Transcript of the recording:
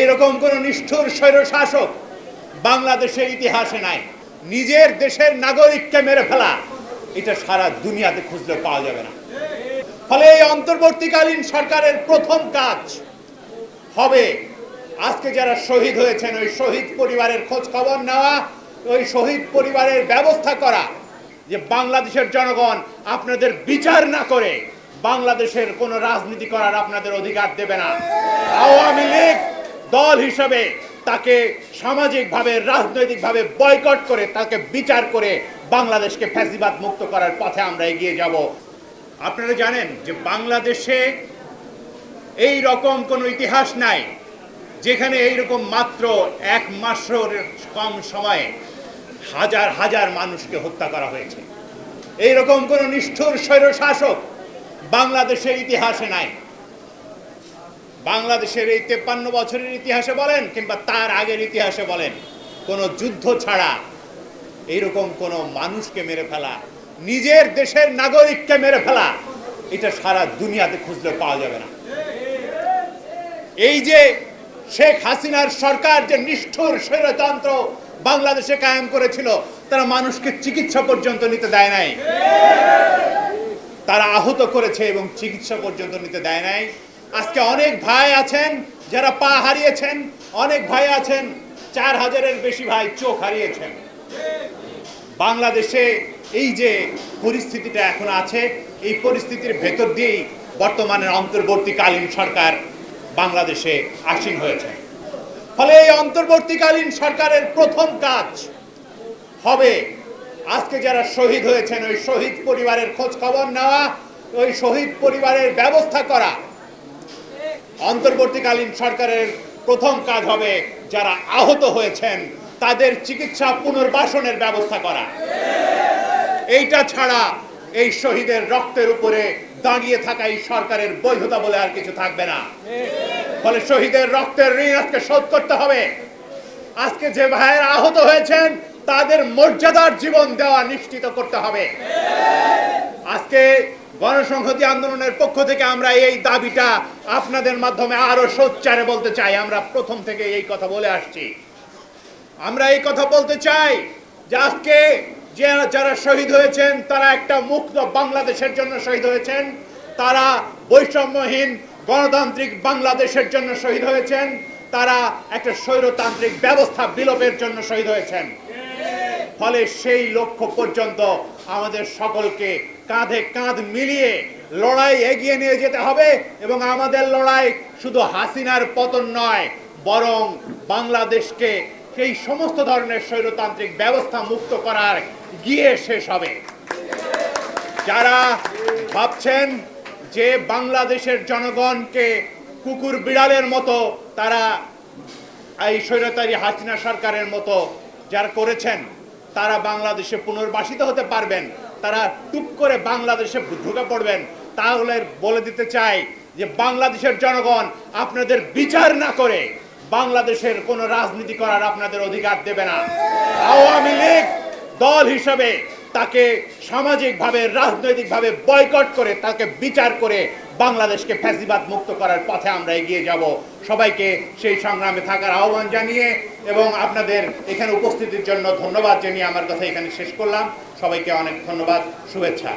এইরকম কোন নিষ্ঠুর স্বৈর শাসক বাংলাদেশের ইতিহাসে নাই। নিজের দেশের নাগরিককে মেরে ফেলা, এটা সারা দুনিয়াতে খুঁজলে পাওয়া যাবে না। ফলে এই অন্তর্বর্তীকালীন সরকারের প্রথম কাজ হবে আজকে যারা শহীদ হয়েছেন, ওই শহীদ পরিবারের খোঁজ খবর নেওয়া, ওই শহীদ পরিবারের ব্যবস্থা করা, যে বাংলাদেশের জনগণ আপনাদের বিচার না করে বাংলাদেশের কোনো রাজনীতি করার আপনাদের অধিকার দেবে না। আওয়ামী লীগ দল হিসাবে তাকে সামাজিকভাবে, রাজনৈতিকভাবে বয়কট করে তাকে বিচার করে বাংলাদেশকে ফ্যাসিবাদ মুক্ত করার পথে আমরা এগিয়ে যাব। আপনারা জানেন যে বাংলাদেশে এই রকম কোনো ইতিহাস নাই, যেখানে এইরকম মাত্র এক মাসের কম সময়ে হাজার হাজার মানুষকে হত্যা করা হয়েছে। এইরকম কোনো নিষ্ঠুর স্বৈর শাসক বাংলাদেশের ইতিহাসে নাই। বাংলাদেশের এই তেপ্পান্ন বছরের ইতিহাসে বলেন কিংবা তার আগের ইতিহাসে বলেন, কোনো যুদ্ধ ছাড়া এইরকম কোনো মানুষকে মেরে ফেলা, নিজের দেশের নাগরিককে মেরে ফেলা, এটা সারা দুনিয়াতে খুঁজলে পাওয়া যাবে না। এই যে শেখ হাসিনার সরকার যে নিষ্ঠুর স্বৈরতন্ত্র বাংলাদেশে কায়েম করেছিল, তারা মানুষকে চিকিৎসা পর্যন্ত নিতে দেয় নাই। তারা আহত করেছে এবং চিকিৎসা পর্যন্ত নিতে দেয় নাই। আজকে অনেক ভাই আছেন যারা পা হারিয়েছেন, অনেক ভাই আছেন, চার হাজারের বেশি ভাই চোখ হারিয়েছেন। বাংলাদেশে এই যে পরিস্থিতিটা এখন আছে, এই পরিস্থিতির ভেতর দিয়েই বর্তমানের অন্তর্বর্তীকালীন সরকার বাংলাদেশে আসীন হয়েছে। ফলে এই অন্তর্বর্তীকালীন সরকারের প্রথম কাজ হবে আজকে যারা শহীদ হয়েছেন, ওই শহীদ পরিবারের খোঁজ খবর নেওয়া, ওই শহীদ পরিবারের ব্যবস্থা করা। অন্তর্বর্তীকালীন সরকারের প্রথম কাজ হবে যারা আহত হয়েছেন, তাদের চিকিৎসা পুনর্বাসনের ব্যবস্থা করা। এইটা ছাড়া এই শহীদের রক্তের উপরে দাঁড়িয়ে থাকা এই সরকারের বৈধতা বলে আর কিছু থাকবে না। ফলে শহীদের রক্তের ঋণ আজকে শোধ করতে হবে। আজকে যে ভাইয়েরা আহত হয়েছেন, তাদের মর্যাদার জীবন দেওয়া নিশ্চিত করতে হবে। আজকে গণসংহতি আন্দোলনের পক্ষ থেকে আমরা এই দাবিটা আপনাদের মাধ্যমে আরও সোচ্চারে বলতে চাই। আমরা প্রথম থেকে এই কথা বলে আসছি। আমরা এই কথা বলতে চাই যে আজকে যে যারা শহীদ হয়েছেন, তারা একটা মুক্ত বাংলাদেশের জন্য শহীদ হয়েছেন। তারা বৈষম্যহীন গণতান্ত্রিক বাংলাদেশের জন্য শহীদ হয়েছেন। তারা একটা স্বৈরতান্ত্রিক ব্যবস্থা বিলোপের জন্য শহীদ হয়েছেন। ফলে সেই লক্ষ্য পর্যন্ত আমাদের সকলকে কাঁধে কাঁধ মিলিয়ে লড়াই এগিয়ে নিয়ে যেতে হবে এবং আমাদের লড়াই শুধু হাসিনার পতন নয়, বরং বাংলাদেশকে সেই সমস্ত ধরনের স্বৈরতান্ত্রিক ব্যবস্থা মুক্ত করার গিয়ে শেষ হবে। যারা ভাবছেন যে বাংলাদেশের জনগণকে কুকুর বিড়ালের মতো তারা এই স্বৈরতারী হাসিনা সরকারের মতো যারা করেছেন, তারা বাংলাদেশে পুনর্বাসিত হতে পারবেন। তারা টুক করে বাংলাদেশে ঢুকে পড়বেন। তাহলে বলে দিতে চাই যে বাংলাদেশের জনগণ আপনাদের বিচার না করে বাংলাদেশের কোনো রাজনীতি করার আপনাদের অধিকার দেবে না। আওয়ামী লীগ দল হিসাবে তাকে সামাজিকভাবে, রাজনৈতিকভাবে বয়কট করে, তাকে বিচার করে বাংলাদেশকে ফ্যাসিবাদ মুক্ত করার পথে আমরা এগিয়ে যাব। সবাইকে সেই সংগ্রামে থাকার আহ্বান জানিয়ে এবং আপনাদের এখানে উপস্থিতির জন্য ধন্যবাদ জানিয়ে আমার কথা এখানে শেষ করলাম। সবাইকে অনেক ধন্যবাদ, শুভেচ্ছা।